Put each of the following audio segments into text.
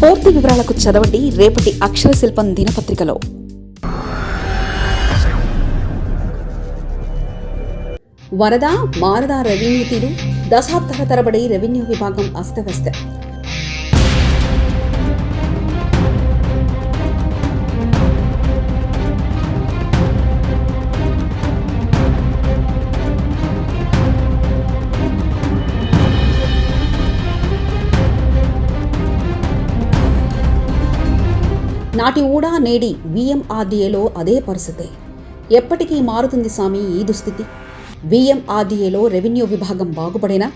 పూర్తి వివరాలకు చదవండి రేపటి అక్షర శిల్పం దినపత్రికలో. వరద మారద రెవెన్యూ తీరు దశాబ్దాల తరబడి రెవెన్యూ విభాగం అస్తవ్యస్త. నాటి ఊడా నేడి విఎంఆర్డీఏలో అదే పరిస్థితి. ఎప్పటికీ మారుతుంది సామి ఈ దుస్థితి. విఎంఆర్డీఏలో రెవెన్యూ విభాగం బాగుపడేనా?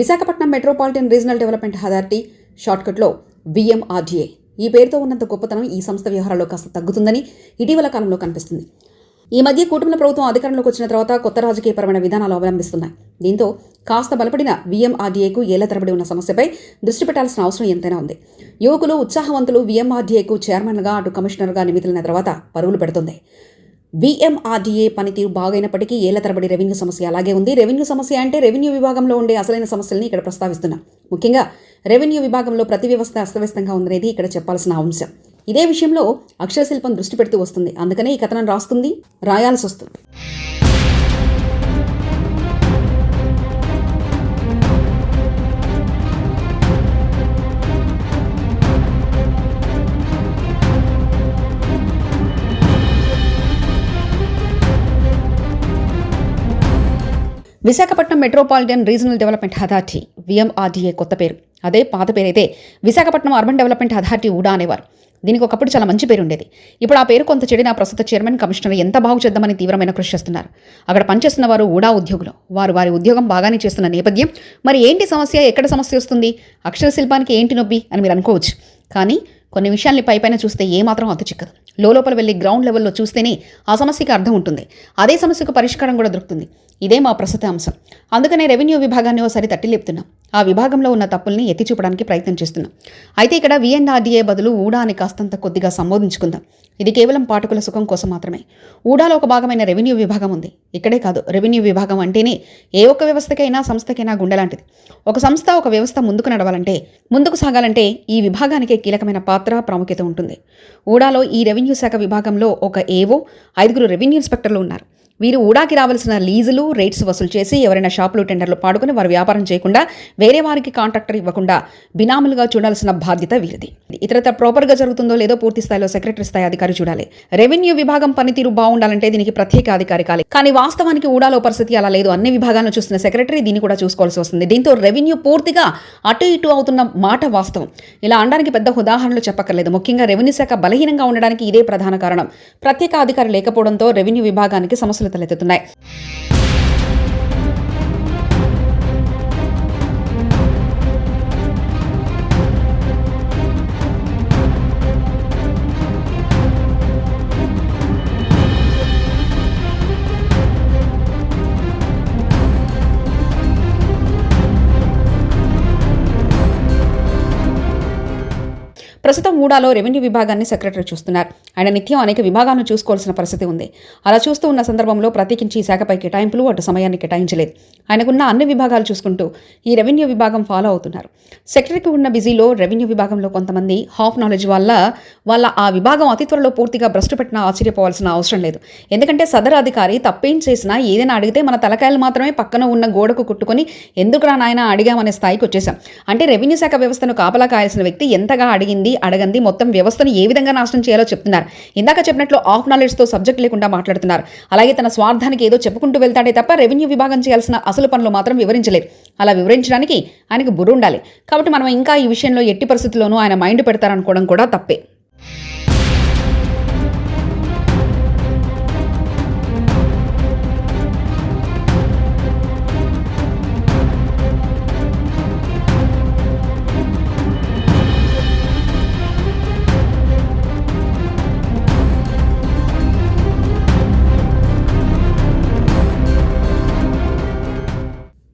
Visakhapatnam metropolitan regional development authority షార్ట్కట్లో VMRDA. ఈ పేరుతో ఉన్నంత గొప్పతనం ఈ సంస్థ వ్యవహారాల్లో కాస్త తగ్గుతుందని ఇటీవల కాలంలో కనిపిస్తుంది. ఈ మధ్య కూటమి ప్రభుత్వం అధికారంలోకి వచ్చిన తర్వాత కొత్త రాజకీయపరమైన విధానాలు అవలంబిస్తున్నాయి. దీంతో కాస్త బలపడిన విఎంఆర్డీఏకు ఏళ్ళ తరబడి ఉన్న సమస్యపై దృష్టి పెట్టాల్సిన అవసరం ఎంతైనా ఉంది. యువకులు ఉత్సాహవంతులు విఎంఆర్డీఏకు చైర్మన్గా అటు కమిషనర్గా నియమితులైన తర్వాత పరుగులు పెడుతుంది. బీఎంఆర్డీఏ పనితీరు బాగైనప్పటికీ ఏళ్ళ తరబడి రెవెన్యూ సమస్య అలాగే ఉంది. రెవెన్యూ సమస్య అంటే రెవెన్యూ విభాగంలో ఉండే అసలైన సమస్యల్ని ఇక్కడ ప్రస్తావిస్తున్నా. ముఖ్యంగా రెవెన్యూ విభాగంలో ప్రతి వ్యవస్థ అస్తవ్యస్తంగా ఉందనేది ఇక్కడ చెప్పాల్సిన అంశం. ఇదే విషయంలో అక్షరశిల్పం దృష్టి పెడుతూ వస్తుంది. అందుకనే ఈ కథనం రాస్తుంది. రాయాల్సి వస్తుంది. Visakhapatnam metropolitan regional development authority VMRDA కొత్త పేరు. అదే పాత పేరైతే Visakhapatnam urban development authority VUDA అనేవారు. దీనికి ఒకప్పుడు చాలా మంచి పేరు ఉండేది. ఇప్పుడు ఆ పేరు కొంత చెడిన ప్రస్తుత చైర్మన్ కమిషనర్ ఎంత బాగు చేద్దామని తీవ్రమైన కృషి చేస్తున్నారు. అక్కడ పనిచేస్తున్న వారు ఊడా ఉద్యోగులు. వారు వారి ఉద్యోగం బాగానే చేస్తున్న నేపథ్యం మరి ఏంటి సమస్య? ఎక్కడ సమస్య వస్తుంది? అక్షర శిల్పానికి ఏంటి నొప్పి అని మీరు అనుకోవచ్చు. కానీ కొన్ని విషయాల్ని పైపైన చూస్తే ఏమాత్రం అతి చిక్కదు. లోపల వెళ్ళి గ్రౌండ్ లెవెల్లో చూస్తేనే ఆ సమస్యకి అర్థం ఉంటుంది. అదే సమస్యకు పరిష్కారం కూడా దొరుకుతుంది. ఇదే మా ప్రస్తుత అంశం. అందుకనే రెవెన్యూ విభాగాన్ని ఓసారి తట్టి లేపుతున్నాం. ఆ విభాగంలో ఉన్న తప్పుల్ని ఎత్తి చూపడానికి ప్రయత్నం చేస్తున్నాం. అయితే ఇక్కడ విఎన్ఆర్డీఏ బదులు ఊడా అని కాస్తంత కొద్దిగా సంబోధించుకుందాం. ఇది కేవలం పాఠకుల సుఖం కోసం మాత్రమే. ఊడాలో ఒక భాగమైన రెవెన్యూ విభాగం ఉంది. ఇక్కడే కాదు రెవెన్యూ విభాగం అంటేనే ఏ ఒక్క వ్యవస్థకైనా సంస్థకైనా గుండె లాంటిది ఒక సంస్థ ఒక వ్యవస్థ ముందుకు నడవాలంటే ముందుకు సాగాలంటే ఈ విభాగానికే కీలకమైన పాత్ర ప్రాముఖ్యత ఉంటుంది. ఊడాలో ఈ రెవెన్యూ శాఖ విభాగంలో ఒక ఏవో ఐదుగురు రెవెన్యూ ఇన్స్పెక్టర్లు ఉన్నారు. వీరు ఊడాకి రావాల్సిన లీజులు రేట్స్ వసూలు చేసి ఎవరైనా షాపులు టెండర్లు పాడుకుని వారు వ్యాపారం చేయకుండా వేరే వారికి కాంట్రాక్టర్ ఇవ్వకుండా బినాములుగా చూడాల్సిన బాధ్యత వీరిది. ఇతరత ప్రాపర్గా జరుగుతుందో లేదో పూర్తి స్థాయిలో సెక్రటరీ స్థాయి అధికారి చూడాలి. రెవెన్యూ విభాగం పనితీరు బాగుండాలంటే దీనికి ప్రత్యేక అధికారి కాలి. కానీ వాస్తవానికి ఊడాలో పరిస్థితి అలా లేదు. అన్ని విభాగాలను చూస్తున్న సెక్రటరీ దీన్ని కూడా చూసుకోవాల్సి వస్తుంది. దీంతో రెవెన్యూ పూర్తిగా అటు ఇటు అవుతున్న మాట వాస్తవం. ఇలా అనడానికి పెద్ద ఉదాహరణలు చెప్పక్కర్లేదు. ముఖ్యంగా రెవెన్యూ శాఖ బలహీనంగా ఉండడానికి ఇదే ప్రధాన కారణం. ప్రత్యేక అధికారి లేకపోవడంతో రెవెన్యూ విభాగానికి సమస్యలు తలెత్తుతున్నాయి. ప్రస్తుతం ఊడాలో రెవెన్యూ విభాగాన్ని సెక్రటరీ చూస్తున్నారు. ఆయన నిత్యం అనేక విభాగాలను చూసుకోవాల్సిన పరిస్థితి ఉంది. అలా చూస్తూ ఉన్న సందర్భంలో ప్రత్యేకించి ఈ శాఖపై కేటాయింపులు అటు సమయాన్ని కేటాయించలేదు. ఆయనకున్న అన్ని విభాగాలు చూసుకుంటూ ఈ రెవెన్యూ విభాగం ఫాలో అవుతున్నారు. సెక్రటరీకి ఉన్న బిజీలో రెవెన్యూ విభాగంలో కొంతమంది హాఫ్ నాలెడ్జ్ వల్ల వాళ్ళ ఆ విభాగం అతి త్వరలో పూర్తిగా భ్రష్టు పెట్టినా ఆశ్చర్యపోవాల్సిన అవసరం లేదు. ఎందుకంటే సదర్ అధికారి తప్పేం చేసినా ఏదైనా అడిగితే మన తలకాయలు మాత్రమే పక్కన ఉన్న గోడకు కుట్టుకొని ఎందుకు రానాయన అడిగామనే స్థాయికి వచ్చేసాం అంటే రెవెన్యూ శాఖ వ్యవస్థను కాపలా కాయాల్సిన వ్యక్తి ఎంతగా అడిగింది అడగంది. మొత్తం వ్యవస్థను ఏ విధంగా నాశనం చేయాలో చెప్తున్నారు. ఇందాక చెప్పినట్లు ఆఫ్ నాలెడ్జ్తో సబ్జెక్ట్ లేకుండా మాట్లాడుతున్నారు. అలాగే తన స్వార్థానికి ఏదో చెప్పుకుంటూ వెళ్తాడే తప్ప రెవెన్యూ విభాగం చేయాల్సిన అసలు పనులు మాత్రం వివరించలేదు. అలా వివరించడానికి ఆయనకు బుర్ర ఉండాలి కాబట్టి మనం ఇంకా ఈ విషయంలో ఎట్టి పరిస్థితుల్లోనూ ఆయన మైండ్ పెడతారనుకోవడం కూడా తప్పే.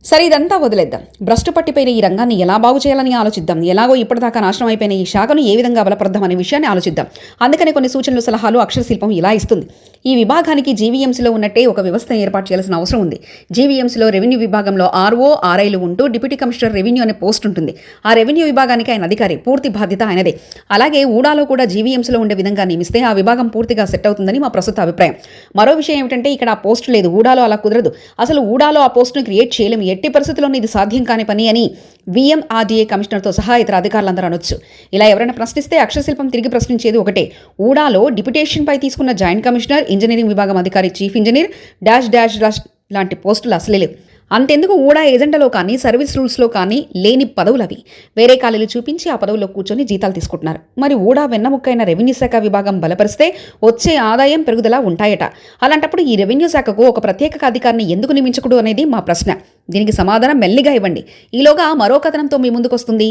సరే ఇదంతా వదిలేద్దాం. భ్రష్టు పట్టిపోయిన ఈ రంగాన్ని ఎలా బాగు చేయాలని ఆలోచిద్దాం? ఎలాగో ఇప్పటిదాకా నాశనం అయిపోయిన ఈ శాఖను ఏ విధంగా బలపడదాం అనే విషయాన్ని ఆలోచిద్దాం. అందుకనే కొన్ని సూచనలు సలహాలు అక్షరశిల్పం ఇలా ఇస్తుంది. ఈ విభాగానికి జీవీఎంసీలో ఉన్నట్టే ఒక వ్యవస్థను ఏర్పాటు చేయాల్సిన అవసరం ఉంది. జీవీఎంసీలో రెవెన్యూ విభాగంలో ఆర్ఓ ఆర్ఐలు ఉంటూ డిప్యూటీ కమిషనర్ రెవెన్యూ అనే పోస్ట్ ఉంటుంది. ఆ రెవెన్యూ విభాగానికి ఆయన అధికారి పూర్తి బాధ్యత ఆయనదే. అలాగే ఊడాలో కూడా జీవీఎంసీలో ఉండే విధంగా నియమిస్తే ఆ విభాగం పూర్తిగా సెట్ అవుతుందని మా ప్రస్తుత అభిప్రాయం. మరో విషయం ఏమిటంటే ఇక్కడ ఆ పోస్ట్ లేదు. ఊడాలో అలా కుదరదు. అసలు ఊడాలో ఆ పోస్ట్ను క్రియేట్ చేయలేము. ఎట్టి పరిస్థితుల్లోనూ ఇది సాధ్యం కాని పని అని విఎంఆర్డీఏ కమిషనర్తో సహా ఇతర అధికారులందరూ అనొచ్చు. ఇలా ఎవరైనా ప్రశ్నిస్తే అక్షరశిల్పం తిరిగి ప్రశ్నించేది ఒకటే. ఊడాలో డిప్యుటేషన్పై తీసుకున్న జాయింట్ కమిషనర్ ఇంజనీరింగ్ విభాగం అధికారి chief engineer dash dash dash లాంటి పోస్టులు అసలే లేవు. అంతెందుకు ఊడా ఏజెంటలో కానీ సర్వీస్ రూల్స్లో కానీ లేని పదవులు అవి వేరే ఖాళీలు చూపించి ఆ పదవుల్లో కూర్చొని జీతాలు తీసుకుంటున్నారు. మరి ఊడా వెన్నముక్కైన రెవెన్యూ శాఖ విభాగం బలపరిస్తే వచ్చే ఆదాయం పెరుగుదల ఉంటాయట. అలాంటప్పుడు ఈ రెవెన్యూ శాఖకు ఒక ప్రత్యేక అధికారిని ఎందుకు నియమించకూడదు అనేది మా ప్రశ్న. దీనికి సమాధానం మెల్లిగా ఇవ్వండి. ఈలోగా మరో కథనంతో మీ ముందుకు వస్తుంది